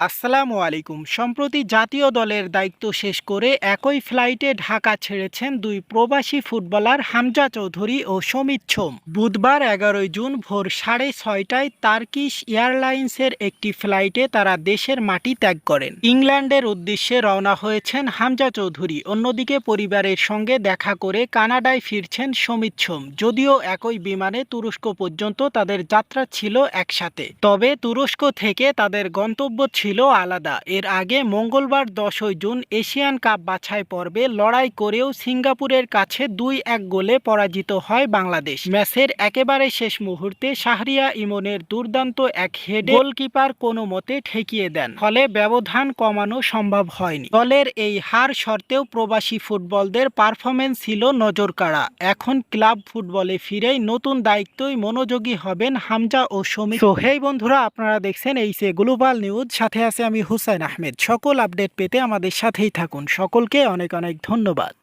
আসসালামু আলাইকুম। সম্প্রতি জাতীয় দলের দায়িত্ব শেষ করে একই ফ্লাইটে ঢাকা ছেড়েছেন দুই প্রবাসী ফুটবলার হামজা চৌধুরী ও সমিত সোম বুধবার এগারোই জুন ভোর সাড়ে ছয়টায় তার্কিশ এয়ারলাইন্সের একটি ফ্লাইটে তারা দেশের মাটি ত্যাগ করেন। ইংল্যান্ডের উদ্দেশ্যে রওনা হয়েছেন হামজা চৌধুরী। অন্যদিকে পরিবারের সঙ্গে দেখা করে কানাডায় ফিরছেন সমিত সোম যদিও একই বিমানে তুরস্ক পর্যন্ত তাদের যাত্রা ছিল একসাথে। তবে তুরস্ক থেকে তাদের গন্তব্য ছিল আলাদা। এর আগে মঙ্গলবার দশই জুন এশিয়ান কাপ বাছাই পর্বে লড়াই করেও সিঙ্গাপুরের কাছে দুই এক গোলে পরাজিত হয় বাংলাদেশ। ম্যাচের একেবারে শেষ মুহূর্তে শাহরিয়া ইমনের দুর্দান্ত এক হেডে গোলকিপার কোনো মতে ঠেকিয়ে দেন। ফলে ব্যবধান কমানো সম্ভব হয়নি। দলের এই হার সত্ত্বেও প্রবাসী ফুটবলদের পারফরমেন্স ছিল নজরকাড়া। এখন ক্লাব ফুটবলে ফিরেই নতুন দায়িত্বই মনোযোগী হবেন হামজা ও সমী তো হেই বন্ধুরা, আপনারা দেখছেন এই সে গ্লোবাল নিউজ। সাথে আছে আমি হুসাইন আহমেদ। সকল আপডেট পেতে আমাদের সাথেই থাকুন। সকলকে অনেক অনেক ধন্যবাদ।